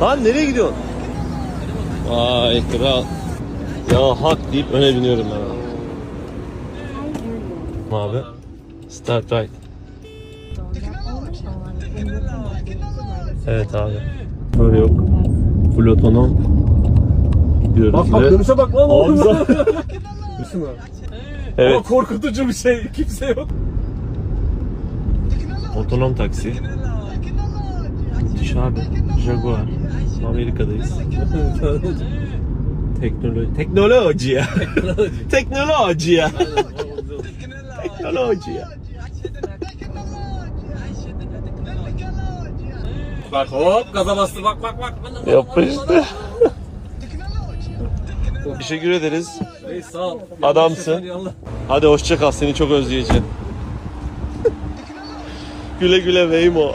Lan nereye gidiyorsun? Vay kral. Ya hak deyip öne biniyorum ben. Abi. Start right. Evet abi. Böyle yok. Full otonom. Gidiyoruz Bak bak dönüşe bak lan oğlum. Evet. Ama korkutucu bir şey. Kimse yok. Otonom taksi. Abi. Jaguar. Amerika'dayız. Teknoloji. Teknoloji ya. Teknoloji ya. Teknoloji ya. Bak hop gaza bastı bak bak bak. Yapıştı. Teşekkür ederiz. Reis sağ ol. Adamsın. Hadi hoşça kal. Seni çok özleyeceğim. güle güle Veymo.